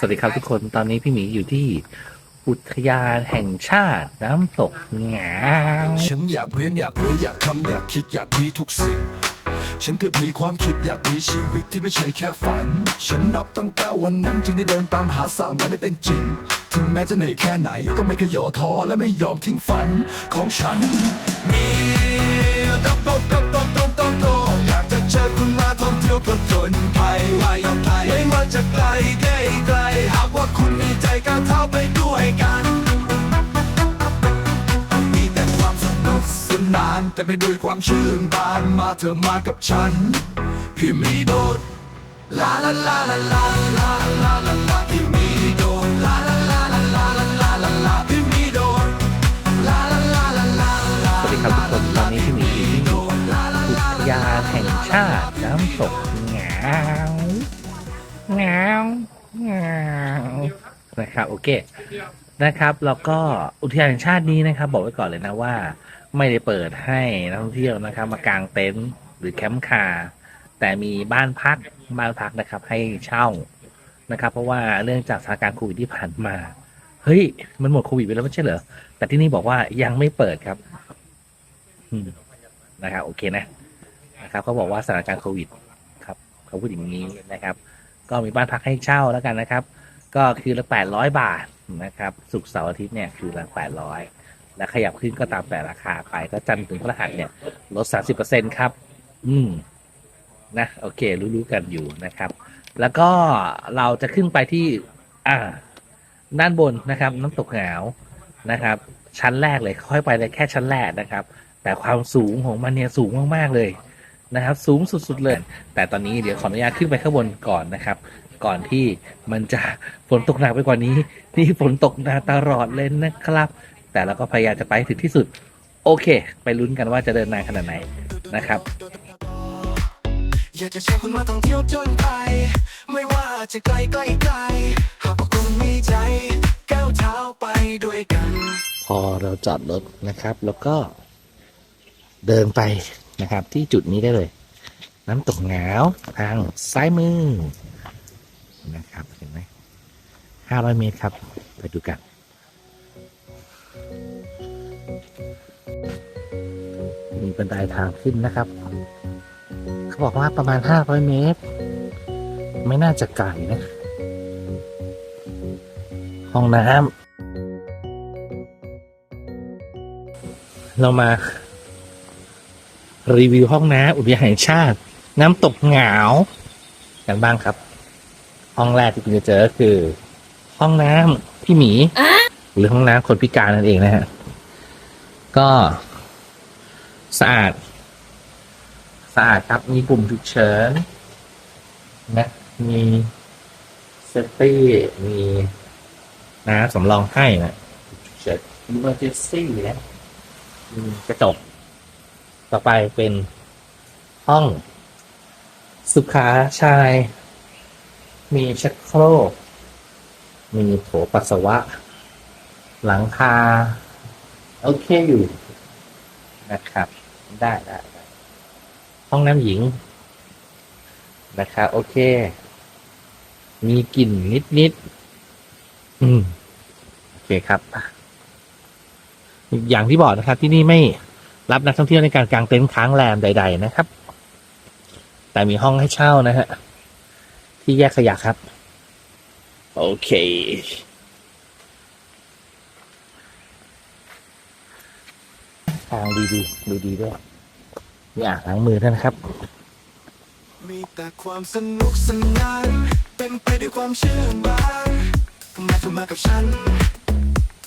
สวัสดีครับทุกคน ตอนนี้พี่หมีอยู่ที่อุทยานแห่งชาติน้ำตกหงาฉันอยากเรียนอยากรู้อยากทำอยากคิดอยากมีทุกสิ่ง ฉันเกิดมีความคิดอยากมีชีวิตที่ไม่ใช่แค่ฝัน ฉันนับตั้งแต่วันนั้นจึงได้เดินตามหาสาวนั้นได้เป็นจริง ถึงแม้จะเหนื่อยแค่ไหนก็ไม่เคยย่อท้อและไม่ยอมทิ้งฝันของฉันมีต้องต้อ มาท่องเที่ยวผจญภัยว่ายน้ำไทยไม่ว่าจะไกลแค่ไกล หากว่าคุณมีใจก้าวเท้าไปด้วยกัน มีแต่ความสนุกสนาน แต่ไม่ด้วยความชื่นบานมาเธอมากับฉัน พี่มีโดดลาลาลาลาลาลาลาลาล ชาติน้ำตกหงาวหงาวหงานะครับโอเคนะครับ แล้วก็อุทยานแห่งชาตินี้นะครับ บอกไว้ก่อนเลยนะว่า ไม่ได้เปิดให้นักท่องเที่ยวนะครับ มากางเต็นท์หรือแคมป์คาแต่มีบ้านพักบ้านพักนะครับ ให้เช่านะครับ เพราะว่าเรื่องจากสถานการณ์โควิดที่ผ่านมาเฮ้ยมันหมดโควิดไปแล้วไม่ใช่เหรอแต่ที่นี่บอกว่ายังไม่เปิดครับนะครับ โอเคนะ นะครับเขาบอกว่าสถานการณ์โควิดครับเขาพูดอย่างนี้นะครับ ก็มีบ้านพักให้เช่าแล้วกันนะครับ ก็คือละแปดร้อยบาทนะครับศุกเสาร์อาทิตย์เนี่ยคือละแปดร้อยแล้วขยับขึ้นก็ตามแต่ราคาไปก็จันทร์ถึงพฤหัสเนี่ยลดสามสิบเปอร์เซ็นครับ อืมนะโอเค รู้ๆกันอยู่นะครับ แล้วก็เราจะขึ้นไปที่ อ่า ด้านบนนะครับ น้ำตกหงาวนะครับ ชั้นแรกเลยค่อยไปเลยแค่ชั้นแรกนะครับ แต่ความสูงของมันเนี่ยสูงมากๆเลย นะครับ สูงสุดๆเลย แต่ตอนนี้เดี๋ยวขออนุญาตขึ้นไปข้างบนก่อนนะครับ ก่อนที่มันจะฝนตกหนักไปกว่านี้ นี่ฝนตกหนักตลอดเลยนะครับ แต่เราก็พยายามจะไปให้ถึงที่สุด โอเค ไปลุ้นกันว่าจะเดินนานขนาดไหนนะครับอยากจะเชิญคุณมาท่องเที่ยวจนไป ไม่ว่าจะไกลไกลไกลหากว่าคุณมีใจ ก้าวเท้าไปด้วยกัน พอเราจอดรถนะครับ แล้วก็เดินไป นะครับ ที่จุดนี้ได้เลย น้ำตกหงาวทางซ้ายมือนะครับเห็นไหมห้าร้อยเมตรครับ ไปดูกันมีบันไดทางขึ้นนะครับ เขาบอกว่าประมาณห้าร้อยเมตร ไม่น่าจะไกลนะ ห้องน้ำเรามา รีวิวห้องน้ำอุทยานแห่งชาติ น้ำตกหงาวกันบ้างครับ ห้องแรกที่คุณจะเจอก็คือ ห้องน้ำพี่หมี หรือห้องน้ำคนพิการนั่นเองนะฮะก็สะอาดสะอาดครับ มีปุ่มฉุกเฉินนะ มีเซฟตี้มีน้ำสำรองให้นะฉุกเฉิน emergency นะมีกระจก ต่อไปเป็นห้อง สุขาชาย มีชักโครก มีโถปัสสาวะ หลังคา โอเคอยู่ นะครับ ได้ได้ไดห้องน้ำหญิง นะครับ โอเค มีกลิ่นนิดนิดๆอืม โอเคครับ อย่างที่บอกนะครับที่นี่ไม่ รับนักท่องเที่ยวในการกางเต็นท์ค้างแรมใด ๆ นะครับ แต่มีห้องให้เช่านะฮะ ที่แยกขยะครับ โอเคทางดีดีๆดูดีด้วยมีอ่างล้างมือด้วยนะครับ มีแต่ความสนุกสนาน เป็นไปด้วยความเชื่อมันมาเธอมากับฉัน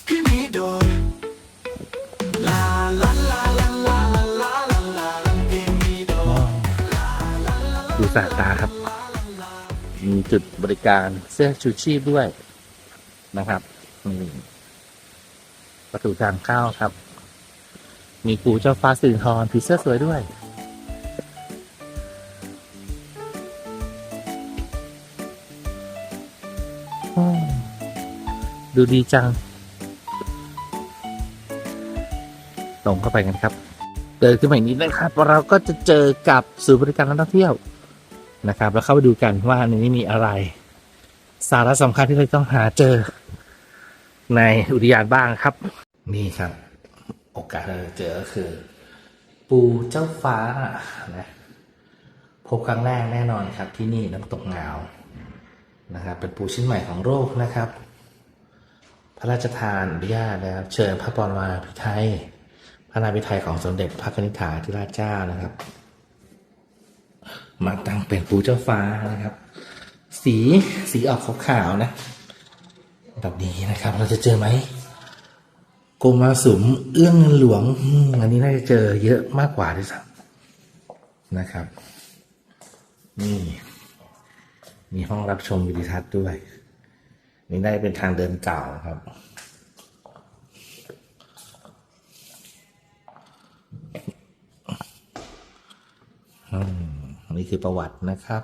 พี่มีโดย ดูสายตาครับ มีจุดบริการเสื้อชูชีพด้วยนะครับนี่ประตูทางเข้าครับ มีปูเจ้าฟ้าสิรินทรผีเสื้อสวยด้วยดูดีจัง ลงเข้าไปกันครับ เดินขึ้นมาอีกนิดนะครับ เราก็จะเจอกับศูนย์บริการนักท่องเที่ยว นะครับ แล้วเข้าไปดูกันว่าในนี้มีอะไร สาระสำคัญที่เราต้องหาเจอ ในอุทยานบ้างครับ นี่ครับ โอกาสเราจะเจอก็คือ ปูเจ้าฟ้านะพบครั้งแรกแน่นอนครับ ที่นี่น้ำตกเงานะครับ เป็นปูชิ้นใหม่ของโลกนะครับ พระราชทานอนุญาตนะครับ เชิญพระบรมพิไทยพระนาพิไทยของสมเด็จพระนิธิถาธิราชเจ้านะครับ มาตั้งเป็นปูเจ้าฟ้านะครับ สีสีออกขาวๆนะ แบบนี้นะครับ เราจะเจอไหมโกมาสุมเอื้องเงินหลวงอันนี้น่าจะเจอเยอะมากกว่าด้วยซ้ำนะครับ นี่ มีห้องรับชมวิดีทัศน์ด้วย นี่ได้เป็นทางเดินเก่าครับอืม นี่คือประวัตินะครับ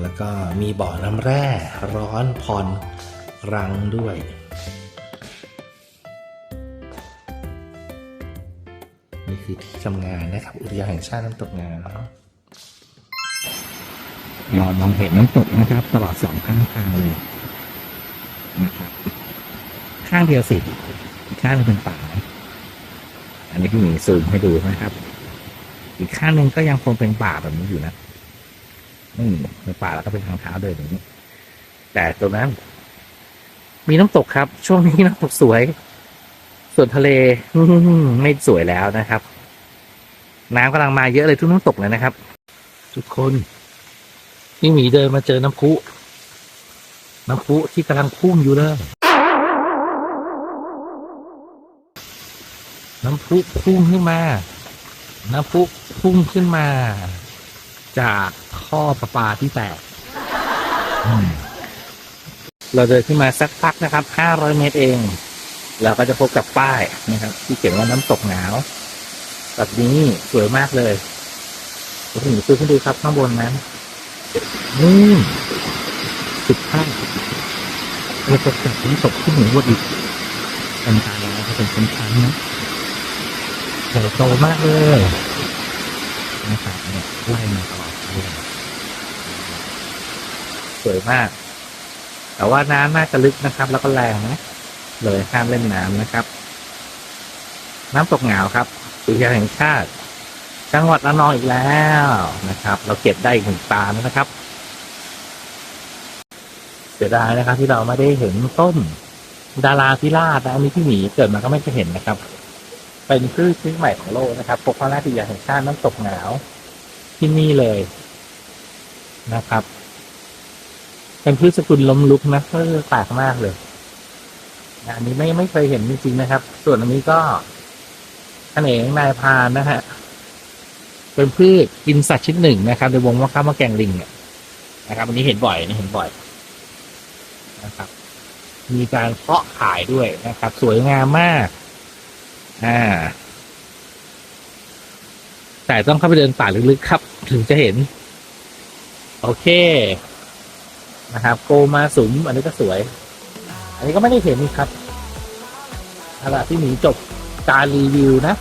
แล้วก็มีบ่อน้ำแร่ร้อนผ่อนรังด้วย นี่คือที่ทำงานนะครับ อุทยานแห่งชาติน้ำตกงานเรามองเห็นน้ำตกนะครับ ตลอดสองข้างทางเลยนะครับข้างเดียวสิข้างนึงเป็นป่าอันนี้พี่หมีซูมให้ดูนะครับ อีกข้างหนึ่งก็ยังคงเป็นป่าแบบนี้อยู่นะ อืมเป็นป่าแล้วก็เป็นทางเท้าเดินอย่างนี้ แต่ตรงนั้น มีน้ำตกครับ ช่วงนี้น้ำตกสวย ส่วนทะเลอืมไม่สวยแล้วนะครับ น้ำกำลังมาเยอะเลยทุกน้ำตกเลยนะครับ ทุกคนนี่หมีเดินมาเจอน้ำพุ น้ำพุที่กำลังพุ่งอยู่เลยน้ำพุพุ่งขึ้นมา น้ำพุพุ่งขึ้นมา จากข้อประปาที่แตกอืมเราเดินขึ้นมาสักพักนะครับ500เมตรเอง เราก็จะพบกับป้ายนะครับ ที่เขียนว่าน้ำตกหนาวแบบนี้สวยมากเลยผมถึงซื้อให้ดูครับข้างบนนั้นนี่สุดท้ายเราจะจับน้ำตกที่หนึ่งวัดอีกเป็นตาแล้วก็เป็นชั้นๆนะใหญ่โตมากเลย นะครับเนี่ยไล่มาตลอดเลยสวยมาก แต่ว่าน้ำน่าจะลึกนะครับ แล้วก็แรงนะเลยห้ามเล่นน้ำนะครับ น้ำตกเหงาครับอุทยานแห่งชาติ จังหวัดระนองอีกแล้วนะครับ เราเก็บได้อีกหนึ่งตาแล้วนะครับเสียดายนะครับ ที่เราไม่ได้เห็นต้นดาราพิราบนะอันนี้ที่หมีเกิดมาก็ไม่เคยเห็นนะครับ เป็นพืชชนิดใหม่ของโลกนะครับพบครั้งรกที่อุทยาแห่งชาติน้ำตกหนาวที่นี่เลยนะครับ เป็นพืชสกุลล้มลุกนะก็แปลกมากเลยอันนี้ไม่ไม่เคยเห็นจริงๆนะครับ ส่วนอันนี้ก็ขนเองนายพานนะฮะเป็นพืชกินสัตว์ชนิดหนึ่งนะครับในวงมะข้ามะแกงลิงเนี่ยนะครับอันนี้เห็นบ่อยนนี่เห็นบ่อยนะครับ มีการเพาะขายด้วยนะครับ สวยงามมาก อ่า แต่ต้องเข้าไปเดินป่าลึกๆครับ ถึงจะเห็น โอเค นะครับโกมาสุม อันนี้ก็สวย อันนี้ก็ไม่ได้เห็นครับเอาละที่หนีจบการรีวิวนะ